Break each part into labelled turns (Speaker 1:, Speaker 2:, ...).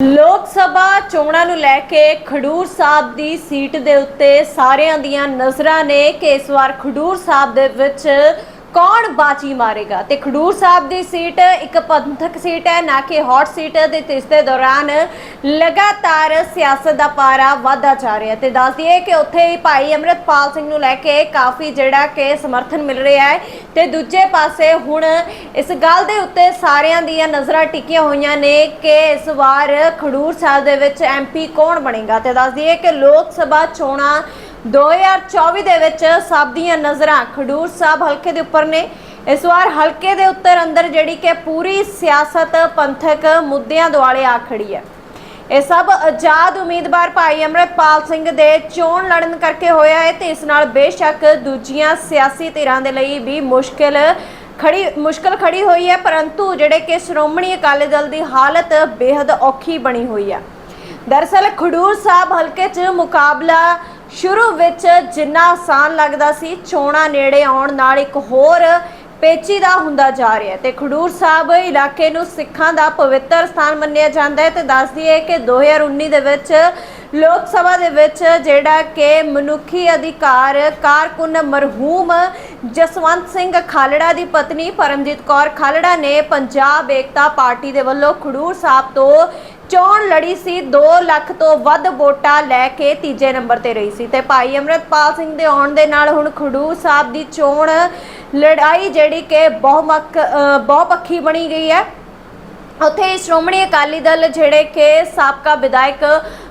Speaker 1: ਲੋਕ ਸਭਾ ਚੋਣਾਂ ਨੂੰ ਲੈ ਕੇ ਖਡੂਰ ਸਾਹਿਬ ਦੀ ਸੀਟ ਦੇ ਉੱਤੇ ਸਾਰਿਆਂ ਦੀਆਂ ਨਜ਼ਰਾਂ ਨੇ ਕਿ ਇਸ ਵਾਰ ਖਡੂਰ ਸਾਹਿਬ ਦੇ ਵਿੱਚ ਕੌਣ ਬਾਜੀ ਮਾਰੇਗਾ? ਤੇ ਖਡੂਰ ਸਾਹਿਬ ਦੀ ਸੀਟ ਇੱਕ ਪੰਥਕ ਸੀਟ ਹੈ, ਨਾ ਕਿ ਹੌਟ ਸੀਟ ਤੇ ਇਸ ਦੇ ਦੌਰਾਨ ਲਗਾਤਾਰ ਸਿਆਸਤ ਦਾ ਪਾਰਾ ਵਧਦਾ ਜਾ ਰਿਹਾ ਤੇ ਦੱਸ ਦਈਏ ਕਿ ਉੱਥੇ ਹੀ ਭਾਈ ਅਮਰਤਪਾਲ ਸਿੰਘ ਨੂੰ ਲੈ ਕੇ ਕਾਫੀ ਜਿਹੜਾ ਕਿ ਸਮਰਥਨ ਮਿਲ ਰਿਹਾ ਹੈ। ਤੇ ਦੂਜੇ ਪਾਸੇ ਹੁਣ ਇਸ ਗੱਲ ਦੇ ਉੱਤੇ ਸਾਰਿਆਂ ਦੀਆਂ ਨਜ਼ਰਾਂ ਟਿਕੀਆਂ ਹੋਈਆਂ ਨੇ ਕਿ ਇਸ ਵਾਰ ਖਡੂਰ ਸਾਹਿਬ ਦੇ ਵਿੱਚ ਐਮਪੀ ਕੌਣ ਬਣੇਗਾ? ਤੇ ਦੱਸ ਦਈਏ ਕਿ ਲੋਕ ਸਭਾ ਚੋਣਾਂ 2024 ਦੇ ਵਿੱਚ ਸਭ ਦੀਆਂ ਨਜ਼ਰਾਂ ਖਡੂਰ ਸਾਹਿਬ ਹਲਕੇ ਦੇ ਉੱਪਰ ਨੇ। ਇਸ ਵਾਰ ਹਲਕੇ ਦੇ ਉੱਤਰ ਅੰਦਰ ਜਿਹੜੀ ਕਿ ਪੂਰੀ ਸਿਆਸਤ ਪੰਥਕ ਮੁੱਦਿਆਂ ਦੁਆਲੇ ਆ ਖੜੀ ਹੈ। ਇਹ ਸਭ ਆਜ਼ਾਦ ਉਮੀਦਵਾਰ ਭਾਈ ਅਮਰਤਪਾਲ ਸਿੰਘ ਦੇ ਚੋਣ ਲੜਨ ਕਰਕੇ ਹੋਇਆ ਹੈ ਤੇ ਇਸ ਨਾਲ ਬੇਸ਼ੱਕ ਦੂਜੀਆਂ ਸਿਆਸੀ ਧਿਰਾਂ ਦੇ ਲਈ ਵੀ ਮੁਸ਼ਕਿਲ ਖੜੀ, ਮੁਸ਼ਕਲ ਖੜੀ ਹੋਈ ਹੈ, ਪਰੰਤੂ ਜਿਹੜੇ ਕਿ ਸ਼੍ਰੋਮਣੀ ਅਕਾਲੀ ਦਲ ਦੀ ਹਾਲਤ ਬੇहद ਔਖੀ ਬਣੀ ਹੋਈ ਹੈ। ਦਰਅਸਲ ਖਡੂਰ ਸਾਹਿਬ ਹਲਕੇ 'ਚ ਮੁਕਾਬਲਾ ਸ਼ੁਰੂ ਵਿੱਚ ਜਿੰਨਾ ਆਸਾਨ ਲੱਗਦਾ ਸੀ, ਚੋਣਾਂ ਨੇੜੇ ਆਉਣ ਨਾਲ ਇੱਕ ਹੋਰ ਪੇਚੀਦਾ ਹੁੰਦਾ ਜਾ ਰਿਹਾ ਹੈ। ਤੇ ਖਡੂਰ ਸਾਹਿਬ ਇਲਾਕੇ ਨੂੰ ਸਿੱਖਾਂ ਦਾ ਪਵਿੱਤਰ ਸਥਾਨ ਮੰਨਿਆ ਜਾਂਦਾ ਹੈ ਤੇ ਦੱਸ ਦਈਏ ਕਿ 2019 ਦੇ ਵਿੱਚ ਲੋਕ ਸਭਾ ਦੇ ਵਿੱਚ ਜਿਹੜਾ ਕਿ ਮਨੁੱਖੀ ਅਧਿਕਾਰ ਕਾਰਕੁਨ ਮਰਹੂਮ ਜਸਵੰਤ ਸਿੰਘ ਖਾਲੜਾ ਦੀ ਪਤਨੀ ਪਰਮਜੀਤ ਕੌਰ ਖਾਲੜਾ ਨੇ ਪੰਜਾਬ ਏਕਤਾ ਪਾਰਟੀ ਦੇ ਵੱਲੋਂ ਖਡੂਰ ਸਾਹਿਬ ਤੋਂ ਚੋਣ ਲੜੀ ਸੀ 2 ਲੱਖ ਤੋਂ ਵੱਧ ਵੋਟਾਂ ਲੈ ਕੇ ਤੀਜੇ ਨੰਬਰ ਤੇ ਰਹੀ ਸੀ। ਤੇ ਭਾਈ ਅਮਰਤਪਾਲ ਸਿੰਘ ਦੇ ਆਉਣ ਦੇ ਨਾਲ ਹੁਣ ਖਡੂਰ ਸਾਹਿਬ ਦੀ ਚੋਣ ਲੜਾਈ ਜਿਹੜੀ ਕਿ ਬਹੁਮੱਖ ਬਹੁਪੱਖੀ ਬਣੀ ਗਈ ਹੈ। ਉੱਥੇ ਸ਼੍ਰੋਮਣੀ ਅਕਾਲੀ ਦਲ ਜਿਹੜੇ ਕਿ ਸਾਬਕਾ ਵਿਧਾਇਕ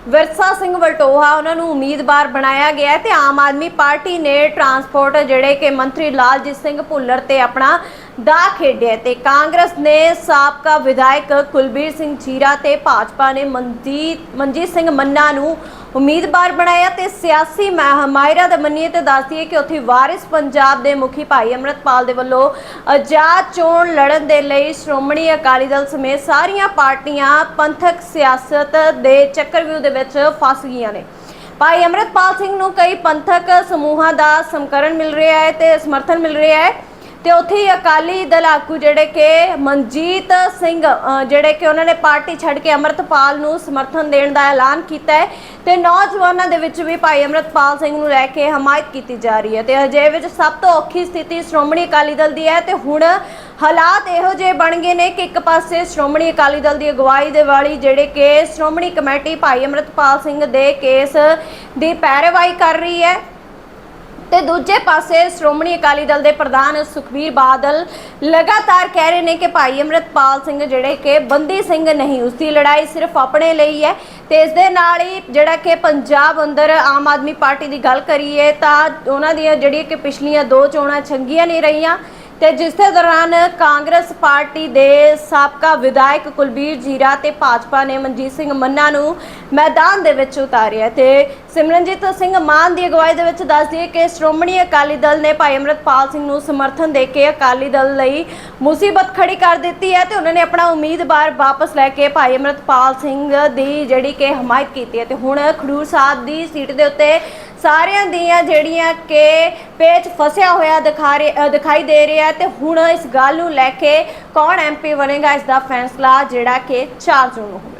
Speaker 1: ਵਿਰਸਾ ਸਿੰਘ ਵਲਟੋਹਾ, ਉਹਨਾਂ ਨੂੰ ਉਮੀਦਵਾਰ ਬਣਾਇਆ ਗਿਆ ਹੈ ਤੇ ਆਮ ਆਦਮੀ ਪਾਰਟੀ ਨੇ ਟਰਾਂਸਪੋਰਟ ਜਿਹੜੇ ਕਿ ਮੰਤਰੀ ਲਾਲਜੀਤ ਸਿੰਘ ਭੁੱਲਰ ਤੇ ਆਪਣਾ ਦਾ ਖੇਡਿਆ ਤੇ ਕਾਂਗਰਸ ਨੇ ਸਾਬਕਾ ਵਿਧਾਇਕ ਕੁਲਬੀਰ ਸਿੰਘ ਜੀਰਾ ਤੇ ਭਾਜਪਾ ਨੇ ਮਨਜੀਤ ਮਨਜੀਤ ਸਿੰਘ ਮੰਨਾ ਨੂੰ ਉਮੀਦਵਾਰ ਬਣਾਇਆ ਤੇ ਸਿਆਸੀ ਮਾ- ਮਾਹਿਰਾਂ ਦੇ ਮੰਨੀਏ ਤੇ ਹੈ ਕਿ ਉੱਥੇ ਵਾਰਿਸ ਪੰਜਾਬ ਦੇ ਮੁਖੀ ਭਾਈ ਅਮਰਤਪਾਲ ਦੇ ਵੱਲੋਂ ਆਜ਼ਾਦ ਚੋਣ ਲੜਨ ਦੇ ਲਈ ਸ਼੍ਰੋਮਣੀ ਅਕਾਲੀ ਦਲ ਸਮੇਤ ਸਾਰੀਆਂ ਪਾਰਟੀਆਂ ਪੰਥਕ ਸਿਆਸਤ ਦੇ ਚੱਕਰਵਿਊਹ ਦੇ ਵਿੱਚ ਫਸ ਗਈਆਂ ਨੇ। ਭਾਈ ਅਮਰਤਪਾਲ ਸਿੰਘ ਨੂੰ ਕਈ ਪੰਥਕ ਸਮੂਹਾਂ ਦਾ ਸਮਕਰਨ ਮਿਲ ਰਿਹਾ ਹੈ ਤੇ ਸਮਰਥਨ ਮਿਲ ਰਿਹਾ ਹੈ। ਤੇ ਉੱਥੇ ਹੀ ਅਕਾਲੀ ਦਲ ਆਗੂ ਜਿਹੜੇ ਕਿ ਮਨਜੀਤ ਸਿੰਘ ਜਿਹੜੇ ਕਿ ਉਹਨਾਂ ਨੇ ਪਾਰਟੀ ਛੱਡ ਕੇ ਅਮਰਤਪਾਲ ਨੂੰ ਸਮਰਥਨ ਦੇਣ ਦਾ ਐਲਾਨ ਕੀਤਾ ਹੈ ਤੇ ਨੌਜਵਾਨਾਂ ਦੇ ਵਿੱਚ ਵੀ ਭਾਈ ਅਮਰਤਪਾਲ ਸਿੰਘ ਨੂੰ ਲੈ ਕੇ ਹਮਾਇਤ ਕੀਤੀ ਜਾ ਰਹੀ ਹੈ ਤੇ ਅਜੇ ਵਿੱਚ ਸਭ ਤੋਂ ਔਖੀ ਸਥਿਤੀ ਸ਼੍ਰੋਮਣੀ ਅਕਾਲੀ ਦਲ ਦੀ ਹੈ ਤੇ ਹੁਣ ਹਾਲਾਤ ਇਹੋ ਜਿਹੇ ਬਣ ਗਏ ਨੇ ਕਿ ਇੱਕ ਪਾਸੇ ਸ਼੍ਰੋਮਣੀ ਅਕਾਲੀ ਦਲ ਦੀ ਅਗਵਾਈ ਦੇ ਵਾਲੀ ਜਿਹੜੇ ਕਿ ਸ਼੍ਰੋਮਣੀ ਕਮੇਟੀ ਭਾਈ ਅਮਰਤਪਾਲ ਸਿੰਘ ਦੇ ਕੇਸ ਦੀ ਪੈਰਵਾਈ ਕਰ ਰਹੀ ਹੈ ਤੇ ਦੂਜੇ ਪਾਸੇ ਸ਼੍ਰੋਮਣੀ ਅਕਾਲੀ ਦਲ ਦੇ ਪ੍ਰਧਾਨ ਸੁਖਬੀਰ ਬਾਦਲ ਲਗਾਤਾਰ ਕਹਿ ਰਹੇ ਨੇ ਕਿ ਭਾਈ ਅਮਰਤਪਾਲ ਸਿੰਘ ਜਿਹੜੇ ਕਿ ਬੰਦੀ ਸਿੰਘ ਨਹੀਂ, ਉਸ ਦੀ ਲੜਾਈ ਸਿਰਫ ਆਪਣੇ ਲਈ ਹੈ ਤੇ ਇਸ ਦੇ ਨਾਲ ਹੀ ਜਿਹੜਾ ਕਿ ਪੰਜਾਬ ਅੰਦਰ ਆਮ ਆਦਮੀ ਪਾਰਟੀ ਦੀ ਗੱਲ ਕਰੀਏ ਤਾਂ ਉਹਨਾਂ ਦੀਆਂ ਜਿਹੜੀਆਂ ਕਿ ਪਿਛਲੀਆਂ ਦੋ ਚੋਣਾਂ ਚੰਗੀਆਂ ਨਹੀਂ ਰਹੀਆਂ ਤੇ ਜਿਸ ਦੇ ਦੌਰਾਨ ਕਾਂਗਰਸ ਪਾਰਟੀ ਦੇ ਸਾਬਕਾ ਵਿਧਾਇਕ ਕੁਲਬੀਰ ਜੀਰਾ ਤੇ ਭਾਜਪਾ ਨੇ ਮਨਜੀਤ ਸਿੰਘ ਮੰਨਾ ਨੂੰ ਮੈਦਾਨ ਦੇ ਵਿੱਚ ਉਤਾਰਿਆ ਤੇ ਸਿਮਰਨਜੀਤ ਸਿੰਘ ਮਾਨ ਦੀ ਅਗਵਾਈ ਦੇ ਵਿੱਚ ਦੱਸ ਦਈਏ ਕਿ ਸ਼੍ਰੋਮਣੀ ਅਕਾਲੀ ਦਲ ਨੇ ਭਾਈ ਅਮਰਤਪਾਲ ਸਿੰਘ ਨੂੰ ਸਮਰਥਨ ਦੇ ਕੇ ਅਕਾਲੀ ਦਲ ਲਈ ਮੁਸੀਬਤ ਖੜੀ ਕਰ ਦਿੱਤੀ ਹੈ ਤੇ ਉਹਨਾਂ ਨੇ ਆਪਣਾ ਉਮੀਦਵਾਰ ਵਾਪਸ ਲੈ ਕੇ ਭਾਈ ਅਮਰਤਪਾਲ ਸਿੰਘ ਦੀ ਜਿਹੜੀ ਕਿ ਹਮਾਇਤ ਕੀਤੀ ਹੈ। ਤੇ ਹੁਣ ਖਡੂਰ ਸਾਹਿਬ ਦੀ ਸੀਟ ਦੇ ਉੱਤੇ ਸਾਰਿਆਂ ਦੀਆਂ ਜਿਹੜੀਆਂ ਕਿ ਪੇਚ ਫਸਿਆ ਹੋਇਆ ਦਿਖਾ ਰਿਹਾ- ਦਿਖਾਈ ਦੇ ਰਿਹਾ ਤੇ ਹੁਣ ਇਸ ਗੱਲ ਨੂੰ ਲੈ ਕੇ ਕੌਣ ਐਮਪੀ ਬਣੇਗਾ, ਇਸ ਦਾ ਫੈਸਲਾ ਜਿਹੜਾ ਕਿ 4 ਜੂਨ ਨੂੰ ਹੋਵੇਗਾ।